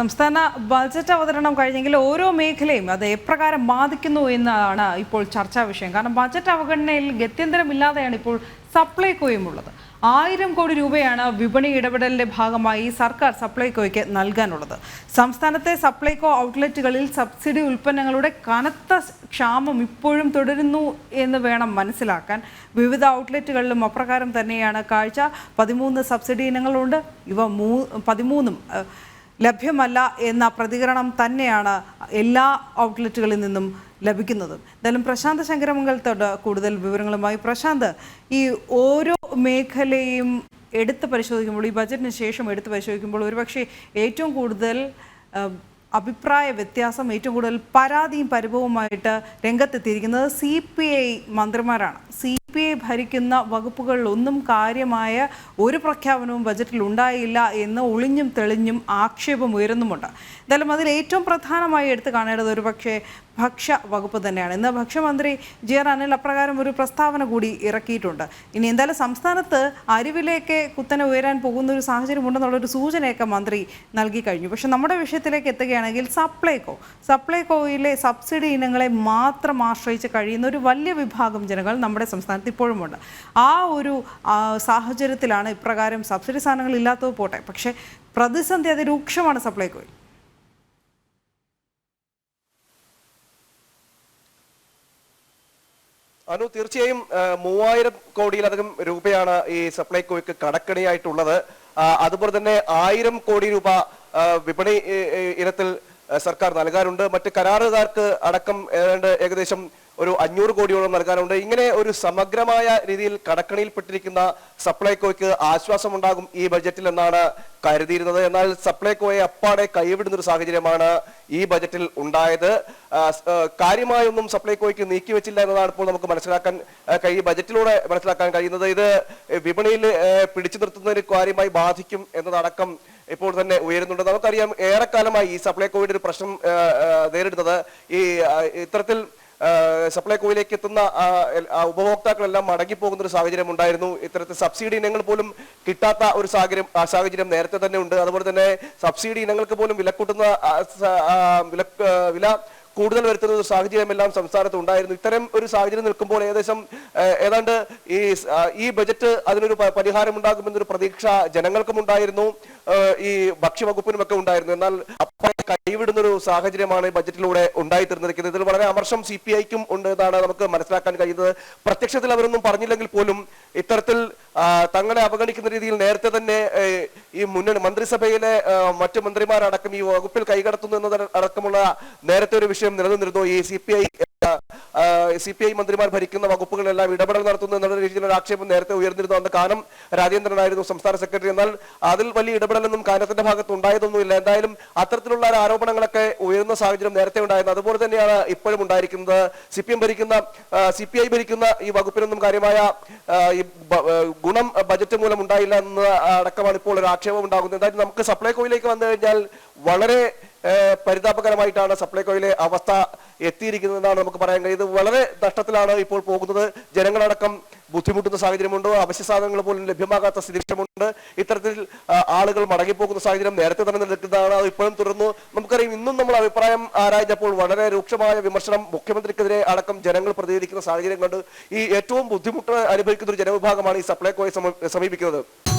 സംസ്ഥാന ബജറ്റ് അവതരണം കഴിഞ്ഞെങ്കിൽ ഓരോ മേഖലയും അത് എപ്രകാരം ബാധിക്കുന്നു എന്നതാണ് ഇപ്പോൾ ചർച്ചാ വിഷയം. കാരണം ബജറ്റ് അവഗണനയിൽ ഗത്യന്തരമില്ലാതെയാണ് ഇപ്പോൾ സപ്ലൈകോയും ഉള്ളത്. ആയിരം കോടി രൂപയാണ് വിപണി ഇടപെടലിന്റെ ഭാഗമായി സർക്കാർ സപ്ലൈകോയ്ക്ക് നൽകാനുള്ളത്. സംസ്ഥാനത്തെ സപ്ലൈകോ ഔട്ട്ലെറ്റുകളിൽ സബ്സിഡി ഉൽപ്പന്നങ്ങളുടെ കനത്ത ക്ഷാമം ഇപ്പോഴും തുടരുന്നു എന്ന് വേണം മനസ്സിലാക്കാൻ. വിവിധ ഔട്ട്ലെറ്റുകളിലും അപ്രകാരം തന്നെയാണ്. കാഴ്ച പതിമൂന്ന് സബ്സിഡി ഇനങ്ങളുണ്ട്. ഇവ മൂ പതിമൂന്നും ലഭ്യമല്ല എന്ന പ്രതികരണം തന്നെയാണ് എല്ലാ ഔട്ട്ലെറ്റുകളിൽ നിന്നും ലഭിക്കുന്നത്. എന്തായാലും പ്രശാന്ത് ശങ്കരമംഗലത്തോട് കൂടുതൽ വിവരങ്ങളുമായി പ്രശാന്ത് ഈ ഓരോ മേഖലയും എടുത്ത് പരിശോധിക്കുമ്പോൾ ഈ ബജറ്റിന് ശേഷം എടുത്ത് പരിശോധിക്കുമ്പോൾ ഒരുപക്ഷെ ഏറ്റവും കൂടുതൽ അഭിപ്രായ വ്യത്യാസം ഏറ്റവും കൂടുതൽ പരാതിയും പരിഭവവുമായിട്ട് രംഗത്തെത്തിയിരിക്കുന്നത് സി പി ഐ മന്ത്രിമാരാണ്. സി പി ഐ ഭരിക്കുന്ന വകുപ്പുകളിലൊന്നും കാര്യമായ ഒരു പ്രഖ്യാപനവും ബജറ്റിൽ ഉണ്ടായില്ല എന്ന് ഒളിഞ്ഞും തെളിഞ്ഞും ആക്ഷേപം ഉയരുന്നുമുണ്ട്. എന്തായാലും അതിൽ ഏറ്റവും പ്രധാനമായി എടുത്തു കാണേണ്ടത് ഒരു പക്ഷേ ഭക്ഷ്യ വകുപ്പ് തന്നെയാണ്. ഇന്ന് ഭക്ഷ്യമന്ത്രി ജി ആർ അനിൽ അപ്രകാരം ഒരു പ്രസ്താവന കൂടി ഇറക്കിയിട്ടുണ്ട്. ഇനി എന്തായാലും സംസ്ഥാനത്ത് അരിവിലേക്ക് കുത്തനെ ഉയരാൻ പോകുന്ന ഒരു സാഹചര്യം ഉണ്ടെന്നുള്ളൊരു സൂചനയൊക്കെ മന്ത്രി നൽകി കഴിഞ്ഞു. പക്ഷെ നമ്മുടെ വിഷയത്തിലേക്ക് എത്തുകയാണെങ്കിൽ സപ്ലൈകോ സപ്ലൈകോയിലെ സബ്സിഡി ഇനങ്ങളെ മാത്രം ആശ്രയിച്ച് കഴിയുന്ന ഒരു വലിയ വിഭാഗം ജനങ്ങൾ നമ്മുടെ സംസ്ഥാനത്ത് ഇപ്പോഴുമുണ്ട് ആ ഒരു സാഹചര്യത്തിലാണ് ഇപ്രകാരം സബ്സിഡി സാധനങ്ങൾ ഇല്ലാത്തത് പോട്ടെ. പക്ഷേ പ്രതിസന്ധി അതിരൂക്ഷമാണ് സപ്ലൈകോയിൽ. അനു തീർച്ചയായും മൂവായിരം കോടിയിലധികം രൂപയാണ് ഈ സപ്ലൈകോയ്ക്ക് കടക്കണിയായിട്ടുള്ളത്. അതുപോലെ തന്നെ ആയിരം കോടി രൂപ വിപണി ഇനത്തിൽ സർക്കാർ നൽകാറുണ്ട്. മറ്റ് കരാറുകാർക്ക് അടക്കം ഏതാണ്ട് ഏകദേശം ഒരു അഞ്ഞൂറ് കോടിയോളം നൽകാനുണ്ട്. ഇങ്ങനെ ഒരു സമഗ്രമായ രീതിയിൽ കടക്കണിയിൽപ്പെട്ടിരിക്കുന്ന സപ്ലൈകോയ്ക്ക് ആശ്വാസമുണ്ടാകും ഈ ബജറ്റിൽ എന്നാണ് കരുതിയിരുന്നത്. എന്നാൽ സപ്ലൈകോയെ അപ്പാടെ കൈവിടുന്ന ഒരു സാഹചര്യമാണ് ഈ ബജറ്റിൽ ഉണ്ടായത്. കാര്യമായൊന്നും സപ്ലൈകോയ്ക്ക് നീക്കിവെച്ചില്ല എന്നതാണ് ഇപ്പോൾ നമുക്ക് മനസ്സിലാക്കാൻ കഴിയും ബജറ്റിലൂടെ മനസ്സിലാക്കാൻ കഴിയുന്നത്. ഇത് വിപണിയിൽ പിടിച്ചു നിർത്തുന്നതിന് കാര്യമായി ബാധിക്കും എന്നതടക്കം ഇപ്പോൾ തന്നെ ഉയരുന്നുണ്ട്. നമുക്കറിയാം ഏറെക്കാലമായി ഈ സപ്ലൈകോയുടെ ഒരു പ്രശ്നം നേരിടുന്നത് ഈ ഇത്തരത്തിൽ സപ്ലൈകോയിലേക്ക് എത്തുന്ന ഉപഭോക്താക്കളെല്ലാം മടങ്ങിപ്പോകുന്ന ഒരു സാഹചര്യം ഉണ്ടായിരുന്നു. ഇത്തരത്തിൽ സബ്സിഡി ഇനങ്ങൾ പോലും കിട്ടാത്ത ഒരു സാഹചര്യം സാഹചര്യം നേരത്തെ തന്നെ ഉണ്ട്. അതുപോലെ തന്നെ സബ്സിഡി ഇനങ്ങൾക്ക് പോലും വിലക്കൂട്ടുന്ന വില വില കൂടുതൽ വരുത്തുന്ന ഒരു സാഹചര്യമെല്ലാം സംസ്ഥാനത്ത് ഉണ്ടായിരുന്നു. ഇത്തരം ഒരു സാഹചര്യം നിൽക്കുമ്പോൾ ഏകദേശം ഏതാണ്ട് ഈ ഈ ബജറ്റ് അതിനൊരു പരിഹാരം ഉണ്ടാകുമെന്നൊരു പ്രതീക്ഷ ജനങ്ങൾക്കും ഉണ്ടായിരുന്നു. ഈ ഭക്ഷ്യവകുപ്പിനുമൊക്കെ ഉണ്ടായിരുന്നു. എന്നാൽ കൈവിടുന്ന ഒരു സാഹചര്യമാണ് ബജറ്റിലൂടെ ഉണ്ടായിത്തീർന്നിരിക്കുന്നത്. ഇതിൽ വളരെ അമർഷം സി പി ഐക്കും ഉണ്ട് എന്നാണ് നമുക്ക് മനസ്സിലാക്കാൻ കഴിയുന്നത്. പ്രത്യക്ഷത്തിൽ അവരൊന്നും പറഞ്ഞില്ലെങ്കിൽ പോലും ഇത്തരത്തിൽ തങ്ങളെ അവഗണിക്കുന്ന രീതിയിൽ നേരത്തെ തന്നെ ഈ മുന്നണി മന്ത്രിസഭയിലെ മറ്റു മന്ത്രിമാരടക്കം ഈ വകുപ്പിൽ കൈകടത്തുന്നു എന്നതടക്കമുള്ള നേരത്തെ ഒരു വിഷയം നിലനിന്നിരുന്നു. ഈ C P I C P I മന്ത്രിമാർ ഭരിക്കുന്ന വകുപ്പുകളെല്ലാം ഇടപെടൽ നടത്തുന്നു എന്നുള്ള രീതിയിലുള്ള ആക്ഷേപം നേരത്തെ ഉയർന്നിരുന്നു. അന്ന് കാനം രാജേന്ദ്രനായിരുന്നു സംസ്ഥാന സെക്രട്ടറി. എന്നാൽ അതിൽ വലിയ ഇടപെടലൊന്നും കാനത്തിന്റെ ഭാഗത്ത് ഉണ്ടായതൊന്നുമില്ല എന്തായാലും അത്തരത്തിലുള്ള ആരോപണങ്ങളൊക്കെ ഉയർന്ന സാഹചര്യം നേരത്തെ ഉണ്ടായിരുന്നു. അതുപോലെ തന്നെയാണ് ഇപ്പോഴും ഉണ്ടായിരിക്കുന്നത്. സി പി എം ഭരിക്കുന്ന സി പി ഐ ഭരിക്കുന്ന ഈ വകുപ്പിനൊന്നും കാര്യമായ ഗുണം ബജറ്റ് മൂലം ഉണ്ടായില്ല എന്ന് അടക്കമാണ് ഇപ്പോൾ ഒരു ആക്ഷേപം ഉണ്ടാകുന്നത്. എന്തായാലും നമുക്ക് സപ്ലൈകോയിലേക്ക് വന്നു കഴിഞ്ഞാൽ വളരെ പരിതാപകരമായിട്ടാണ് സപ്ലൈകോയിലെ അവസ്ഥ എത്തിയിരിക്കുന്നതെന്നാണ് നമുക്ക് പറയാൻ കഴിയുന്നത്. വളരെ നഷ്ടത്തിലാണ് ഇപ്പോൾ പോകുന്നത്. ജനങ്ങളടക്കം ബുദ്ധിമുട്ടുന്ന സാഹചര്യമുണ്ട്. അവശ്യ സാധനങ്ങൾ പോലും ലഭ്യമാകാത്ത സ്ഥിതിവിഷയമുണ്ട്. ഇത്തരത്തിൽ ആളുകൾ മടങ്ങിപ്പോകുന്ന സാഹചര്യം നേരത്തെ തന്നെ നിൽക്കുന്നതാണ് അത് ഇപ്പോഴും തുടർന്നു. നമുക്കറിയാം ഇന്നും നമ്മൾ അഭിപ്രായം ആരായിച്ചപ്പോൾ വളരെ രൂക്ഷമായ വിമർശനം മുഖ്യമന്ത്രിക്കെതിരെ അടക്കം ജനങ്ങൾ പ്രതികരിക്കുന്ന സാഹചര്യം കണ്ട് ഈ ഏറ്റവും ബുദ്ധിമുട്ട് അനുഭവിക്കുന്ന ഒരു ജനവിഭാഗമാണ് ഈ സപ്ലൈകോയെ സമീ- സമീപിക്കുന്നത്.